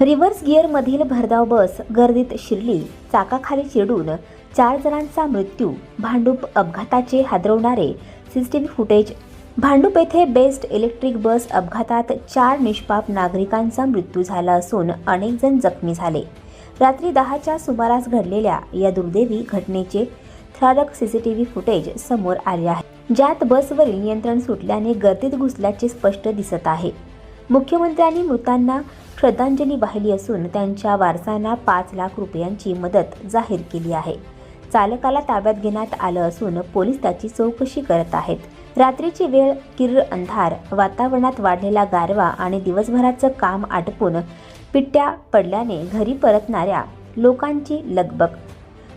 Reverse गिअरमधील भरधाव बस गर्दीत शिरली. चाकाखाली चिरडून चार जणांचा मृत्यू. भांडूप अपघाताचे हादरवणारे सीसीटीव्ही फुटेज. भांडूप येथे बेस्ट इलेक्ट्रिक बस अपघातात चार निष्पाप नागरिकांचा मृत्यू झाला असून अनेक जण जखमी झाले. रात्री दहाच्या सुमारास घडलेल्या या दुर्दैवी घटनेचे थ्रारक सीसीटीव्ही फुटेज समोर आले आहे. ज्यात बसवरील नियंत्रण सुटल्याने गर्दीत घुसल्याचे स्पष्ट दिसत आहे. मुख्यमंत्र्यांनी मृतांना श्रद्धांजली वाहिली असून त्यांच्या वारसांना पाच लाख रुपयांची मदत जाहीर केली आहे. चालकाला ताब्यात घेण्यात आलं असून पोलीस त्याची चौकशी करत आहेत. रात्रीची वेळ किर्र अंधार वातावरणात वाढलेला गारवा आणि दिवसभराचं काम आटपून पिट्ट्या पडल्याने घरी परतणाऱ्या लोकांची लगबग.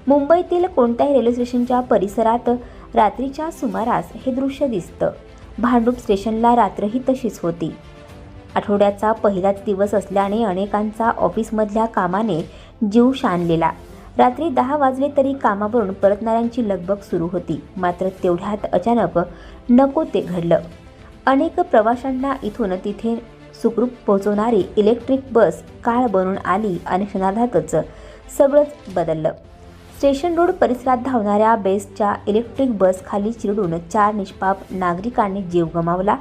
मुंबईतील कोणत्याही रेल्वे स्टेशनच्या परिसरात रात्रीच्या सुमारास हे दृश्य दिसतं. भांडूप स्टेशनला रात्रही तशीच होती. आठवड्याचा पहिलाच दिवस असल्याने अनेकांचा ऑफिसमधल्या कामाने जीव शानलेला रात्री दहा वाजले तरी कामावरून परतणाऱ्यांची लगबग सुरू होती. मात्र तेवढ्यात अचानक नको ते घडलं. अनेक प्रवाशांना इथून तिथे सुखरूप पोहोचवणारी इलेक्ट्रिक बस काळ बनून आली आणि क्षणार्धातच सगळंच बदललं. स्टेशन रोड परिसरात धावणाऱ्या बेस्टच्या इलेक्ट्रिक बस खाली चिरडून चार निष्पाप नागरिकांनी जीव गमावला.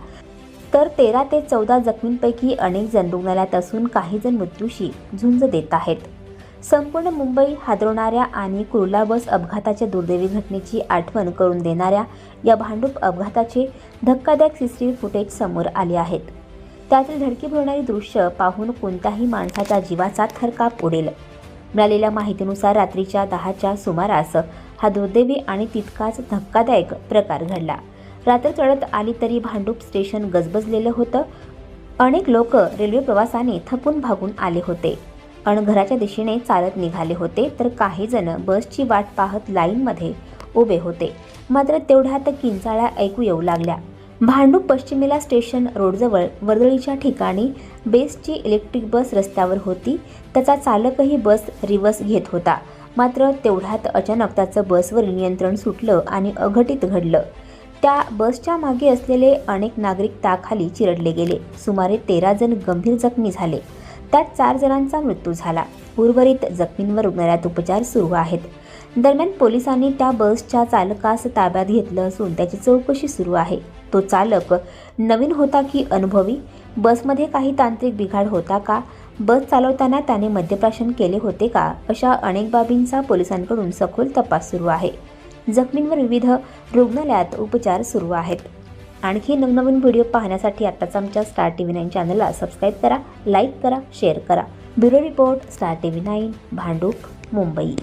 तर तेरा ते चौदा जखमींपैकी अनेक जण रुग्णालयात असून काही जण मृत्यूशी झुंज देत आहेत. संपूर्ण मुंबई हादरवणाऱ्या आणि कुर्ला बस अपघाताच्या दुर्दैवी घटनेची आठवण करून देणाऱ्या या भांडूप अपघाताचे धक्कादायक सीसीटीव्ही फुटेज समोर आले आहेत. त्यातील धडकी भरणारी दृश्य पाहून कोणत्याही माणसाच्या जीवाचा थरकाप उडेल. मिळालेल्या माहितीनुसार रात्रीच्या दहाच्या सुमारास हा दुर्दैवी आणि तितकाच धक्कादायक प्रकार घडला. रात्र चढत आली तरी भांडूप स्टेशन गजबजलेलं होतं. अनेक लोक रेल्वे प्रवासाने थकून भागून आले होते. अन घराच्या दिशेने चालत निघाले होते तर काही जण बसची वाट पाहत लाईनमध्ये उभे होते. मात्र तेवढ्यात किंचाळ्या ऐकू येऊ लागल्या. भांडूप पश्चिमेला स्टेशन रोडजवळ वर्दळीच्या ठिकाणी बेसची इलेक्ट्रिक बस रस्त्यावर होती. त्याचा चालकही बस रिवर्स घेत होता. मात्र तेवढ्यात अचानक त्याचं बसवर नियंत्रण सुटलं आणि अघटित घडलं. त्या बसच्या मागे असलेले अनेक नागरिक ताखाली चिरडले गेले. सुमारे तेरा जण गंभीर जखमी झाले. त्यात चार जणांचा मृत्यू झाला. उर्वरित जखमींवर रुग्णालयात उपचार सुरू आहेत. दरम्यान पोलिसांनी त्या बसच्या चालकास ताब्यात घेतलं असून त्याची चौकशी सुरू आहे. तो चालक नवीन होता की अनुभवी? बसमध्ये काही तांत्रिक बिघाड होता का? बस चालवताना त्याने मद्यप्राशन केले होते का? अशा अनेक बाबींचा पोलिसांकडून सखोल तपास सुरू आहे. जखमींवर विविध रुग्णालयात उपचार सुरू आहेत. आणखी नवनवीन व्हिडिओ पाहण्यासाठी आत्ताच आमच्या स्टार टी व्ही नाईन चॅनलला सबस्क्राईब करा लाईक करा शेअर करा. Bureau report Star T V nine Bhandup Mumbai.